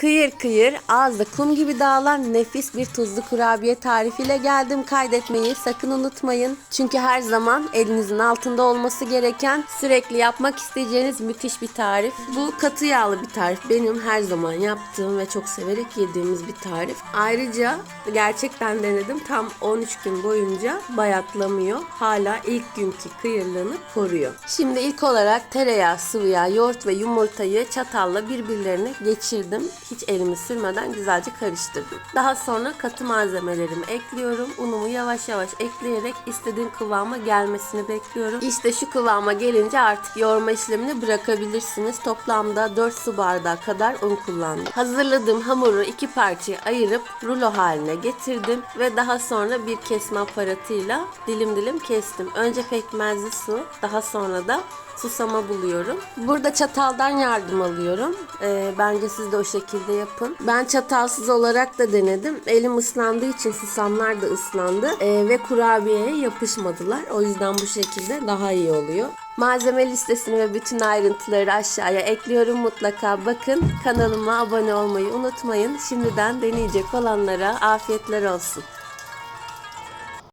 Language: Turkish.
Kıyır kıyır ağızda kum gibi dağılan nefis bir tuzlu kurabiye tarifiyle geldim. Kaydetmeyi sakın unutmayın. Çünkü her zaman elinizin altında olması gereken sürekli yapmak isteyeceğiniz müthiş bir tarif. Bu katı yağlı bir tarif. Benim her zaman yaptığım ve çok severek yediğimiz bir tarif. Ayrıca gerçekten denedim. Tam 13 gün boyunca bayatlamıyor. Hala ilk günkü kıyırlığını koruyor. Şimdi ilk olarak tereyağı, sıvı yağ, yoğurt ve yumurtayı çatalla birbirlerine geçirdim. Hiç elimi sürmeden güzelce karıştırdım. Daha sonra katı malzemelerimi ekliyorum. Unumu yavaş yavaş ekleyerek istediğim kıvama gelmesini bekliyorum. İşte şu kıvama gelince artık yoğurma işlemini bırakabilirsiniz. Toplamda 4 su bardağı kadar un kullandım. Hazırladığım hamuru iki parçaya ayırıp rulo haline getirdim ve daha sonra bir kesme aparatıyla dilim dilim kestim. Önce pekmezli su, daha sonra da susama buluyorum. Burada çataldan yardım alıyorum. Ee, bence siz de o şekilde yapın. Ben çatalsız olarak da denedim. Elim ıslandığı için susamlar da ıslandı. Ee, ve kurabiyeye yapışmadılar. O yüzden bu şekilde daha iyi oluyor. Malzeme listesini ve bütün ayrıntıları aşağıya ekliyorum. Mutlaka bakın. Kanalıma abone olmayı unutmayın. Şimdiden deneyecek olanlara afiyetler olsun.